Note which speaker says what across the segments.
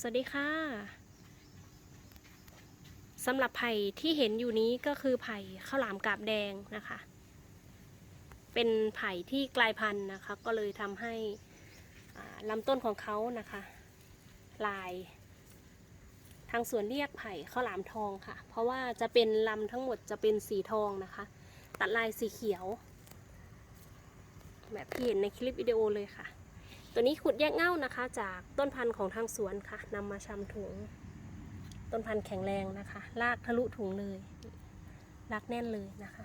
Speaker 1: สวัสดีค่ะสำหรับไผ่ที่เห็นอยู่นี้ก็คือไผ่ข้าวหลามกาบแดงนะคะ เป็นไผ่ที่กลายพันธุ์นะคะ ก็เลยทำให้ลำต้นของเขานะคะ ลาย ทางสวนเรียกไผ่ข้าวหลามทองค่ะ เพราะว่าจะเป็นลำทั้งหมดจะเป็นสีทองนะคะ ตัดลายสีเขียว แบบที่เห็นในคลิปวิดีโอเลยค่ะ ตัวนี้ขุดแยกเง่านะคะ จากต้นพันธุ์ของทางสวนค่ะนำมาชำถุง ต้นพันธุ์แข็งแรงนะคะลากทะลุถุงเลยลากแน่นเลยนะคะ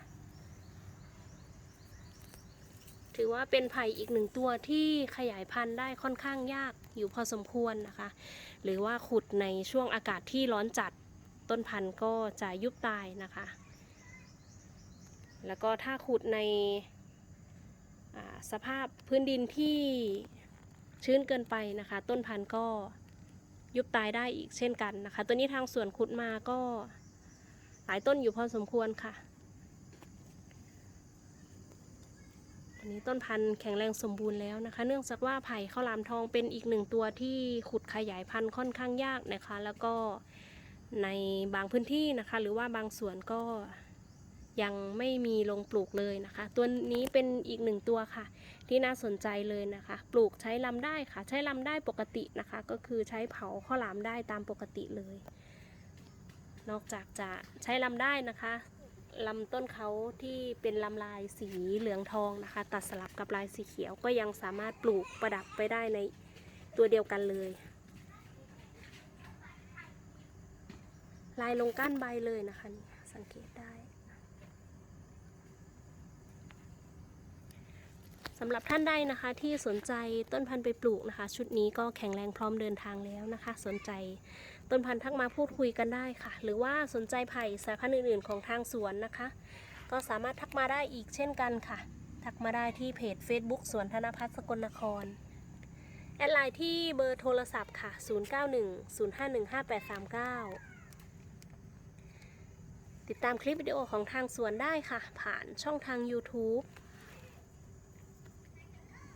Speaker 1: ถือว่าเป็นไผ่อีกหนึ่งตัวที่ขยายพันธุ์ได้ค่อนข้างยากอยู่พอสมควรนะคะ หรือว่าขุดในช่วงอากาศที่ร้อนจัดต้นพันธุ์ก็จะยุบตายนะคะ แล้วก็ถ้าขุดในสภาพพื้นดินที่ ชื้นเกินไปนะคะ ต้นพันธุ์ก็ยุบตายได้อีกเช่นกันนะคะ ตัวนี้ทางสวนขุดมาก็หลายต้นอยู่พอสมควรค่ะอันนี้ต้นพันธุ์แข็งแรงสมบูรณ์แล้วนะคะ เนื่องจากว่าไผ่ข้าวหลามทองเป็นอีกหนึ่งตัวที่ขุดขยายพันธุ์ค่อนข้างยากนะคะ แล้วก็ในบางพื้นที่นะคะ หรือว่าบางส่วนก็ ยังไม่มีลงปลูกเลยนะคะ ตัวนี้เป็นอีกหนึ่งตัวค่ะ ที่น่าสนใจเลยนะคะ ปลูกใช้ลำได้ค่ะ ใช้ลำได้ปกตินะคะ ก็คือใช้เผาข้าวหลามได้ตามปกติเลย นอกจากจะใช้ลำได้นะคะลำต้นเขาที่เป็นลำลายสีเหลืองทองนะคะ ตัดสลับกับลายสีเขียวก็ยังสามารถปลูกประดับไปได้ในตัวเดียวกันเลย ลายลงก้านใบเลยนะคะ สังเกตได้ สำหรับท่านใดนะคะที่สนใจต้นพันธุ์ไปปลูกนะคะ ชุดนี้ก็แข็งแรงพร้อมเดินทางแล้วนะคะ สนใจต้นพันธุ์ทักมาพูดคุยกันได้ค่ะ หรือว่าสนใจไผ่สายพันธุ์อื่นๆ ของทางสวนนะคะ ก็สามารถทักมาได้อีกเช่นกันค่ะ ทักมาได้ที่เพจ Facebook สวนธนพัฒน์สกลนคร แอดไลน์ที่เบอร์โทรศัพท์ค่ะ 0910515839ติดตามคลิปวิดีโอของทางสวนได้ค่ะ ผ่านช่องทาง YouTube